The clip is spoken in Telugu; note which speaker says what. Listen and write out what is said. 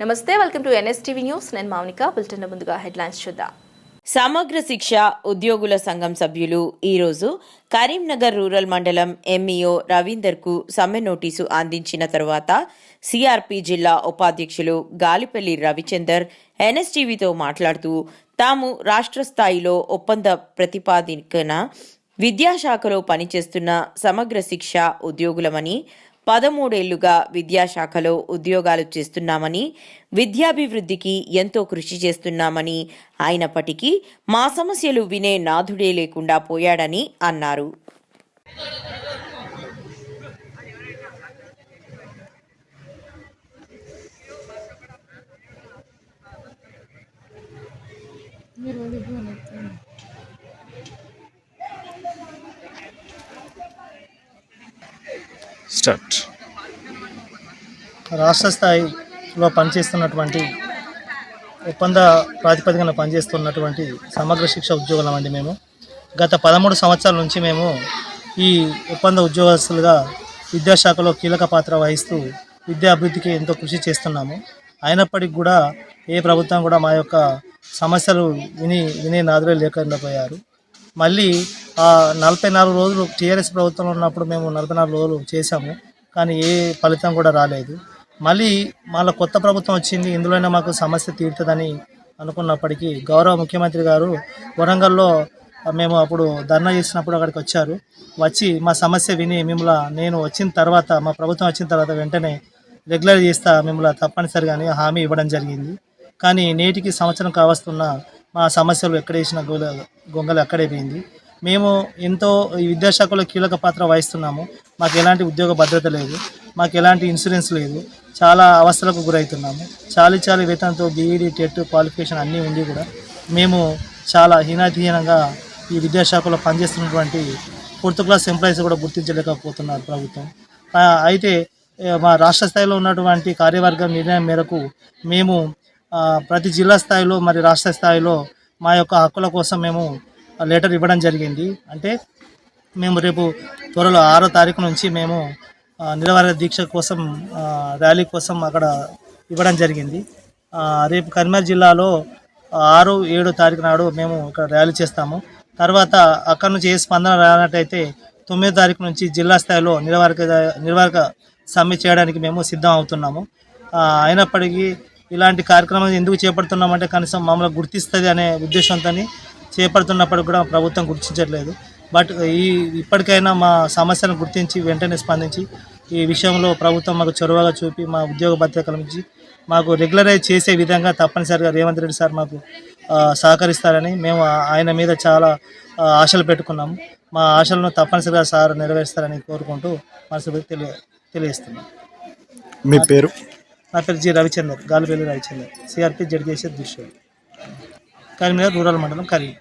Speaker 1: నమస్తే వెల్కమ్ టు ఎన్ఎస్టీవీ న్యూస్. నేను మౌనిక బులెటిన్ ముందుగా హెడ్లైన్స్ చూద్దాం.
Speaker 2: సమగ్ర శిక్ష ఉద్యోగుల సంఘం సభ్యులు ఈరోజు కరీంనగర్ రూరల్ మండలం ఎంఈఓ రవీందర్కు సమ్మె నోటీసు అందించిన తరువాత సిఆర్పి జిల్లా ఉపాధ్యక్షులు గాలిపల్లి రవిచందర్ ఎన్ఎస్టీవీతో మాట్లాడుతూ తాము రాష్ట్ర స్థాయిలో ఒప్పంద ప్రతిపాదికన విద్యాశాఖలో పనిచేస్తున్న సమగ్ర శిక్ష ఉద్యోగులమని పదమూడేళ్ళుగా విద్యాశాఖలో ఉద్యోగాలు చేస్తున్నామని విద్యాభివృద్ధికి ఎంతో కృషి చేస్తున్నామని అయినప్పటికీ మా సమస్యలు వినే నాథుడే లేకుండా పోయాడని అన్నారు.
Speaker 3: స్టార్ట్.
Speaker 4: రాష్ట్ర స్థాయిలో పనిచేస్తున్నటువంటి ఒప్పంద ప్రాతిపదికన పనిచేస్తున్నటువంటి సమగ్ర శిక్ష ఉద్యోగులం అండి మేము. గత పదమూడు సంవత్సరాల నుంచి మేము ఈ ఒప్పంద ఉద్యోగస్తులుగా విద్యాశాఖలో కీలక పాత్ర వహిస్తూ విద్యా అభివృద్ధికి ఎంతో కృషి చేస్తున్నాము. అయినప్పటికీ కూడా ఏ ప్రభుత్వం కూడా మా యొక్క సమస్యలు విని వినే నాదులే లేకుండా పోయారు. మళ్ళీ నలభై నాలుగు రోజులు టీఆర్ఎస్ ప్రభుత్వంలో ఉన్నప్పుడు మేము నలభై నాలుగు రోజులు చేశాము. కానీ ఏ ఫలితం కూడా రాలేదు. మళ్ళీ మళ్ళీ కొత్త ప్రభుత్వం వచ్చింది. ఇందులోనే మాకు సమస్య తీరుతుందని అనుకున్నప్పటికీ గౌరవ ముఖ్యమంత్రి గారు వరంగల్లో మేము అప్పుడు ధర్నా చేసినప్పుడు అక్కడికి వచ్చారు. వచ్చి మా సమస్య విని మిమ్మల్ని నేను వచ్చిన తర్వాత మా ప్రభుత్వం వచ్చిన తర్వాత వెంటనే రెగ్యులర్ చేస్తా మిమ్మల్ని తప్పనిసరిగానే హామీ ఇవ్వడం జరిగింది. కానీ నేటికి సంవత్సరం కావస్తున్న మా సమస్యలు ఎక్కడేసిన గొల గొంగలు అక్కడే పోయింది. మేము ఎంతో ఈ విద్యాశాఖలో కీలక పాత్ర వహిస్తున్నాము. మాకు ఎలాంటి ఉద్యోగ భద్రత లేదు. మాకు ఎలాంటి ఇన్సూరెన్స్ లేదు. చాలా అవస్థలకు గురవుతున్నాము చాలి చాలి వేతనంతో బీఈడి టెట్ క్వాలిఫికేషన్ అన్నీ ఉండి కూడా మేము చాలా హీనాధీనంగా ఈ విద్యాశాఖలో పనిచేస్తున్నటువంటి ఫోర్త్ క్లాస్ ఎంప్లాయీస్ కూడా గుర్తించలేకపోతున్నారు ప్రభుత్వం. అయితే మా రాష్ట్ర స్థాయిలో ఉన్నటువంటి కార్యవర్గం నిర్ణయం మేరకు మేము ప్రతి జిల్లా స్థాయిలో మరి రాష్ట్ర స్థాయిలో మా యొక్క హక్కుల కోసం మేము లెటర్ ఇవ్వడం జరిగింది. అంటే మేము రేపు త్వరలో ఆరో తారీఖు నుంచి మేము ఆ, నిరవర దీక్ష కోసం ర్యాలీ కోసం అక్కడ ఇవ్వడం జరిగింది. రేపు కరీంనగర్ జిల్లాలో ఆరు ఏడు తారీఖు నాడు మేము ఇక్కడ ర్యాలీ చేస్తాము. తర్వాత అక్కడ నుంచి ఏ స్పందన రానట్టయితే తొమ్మిదో తారీఖు నుంచి జిల్లా స్థాయిలో నిర్వాహక నిర్వాహక సమ్మె చేయడానికి మేము సిద్ధం అవుతున్నాము. అయినప్పటికీ ఇలాంటి కార్యక్రమం ఎందుకు చేపడుతున్నామంటే కనీసం మమ్మల్ని గుర్తిస్తుంది అనే ఉద్దేశంతో చేపడుతున్నప్పటికి కూడా ప్రభుత్వం గుర్తించట్లేదు. బట్ ఈ ఇప్పటికైనా మా సమస్యను గుర్తించి వెంటనే స్పందించి ఈ విషయంలో ప్రభుత్వం మాకు చొరవగా చూపి మా ఉద్యోగ భద్రత కల్పించి మాకు రెగ్యులరైజ్ చేసే విధంగా తప్పనిసరిగా రేవంత్ రెడ్డి సార్ మాకు సహకరిస్తారని మేము ఆయన మీద చాలా ఆశలు పెట్టుకున్నాము. మా ఆశలను తప్పనిసరిగా సార్ నెరవేరుస్తారని కోరుకుంటూ మనసు తెలియ తెలియజేస్తున్నాం.
Speaker 3: మీ పేరు?
Speaker 4: నా పేరు G Ravichandar Galipalli Ravichandar CRP ZKC దృశ్యం. కరీంనగర్ రూరల్ మండలం కరీం.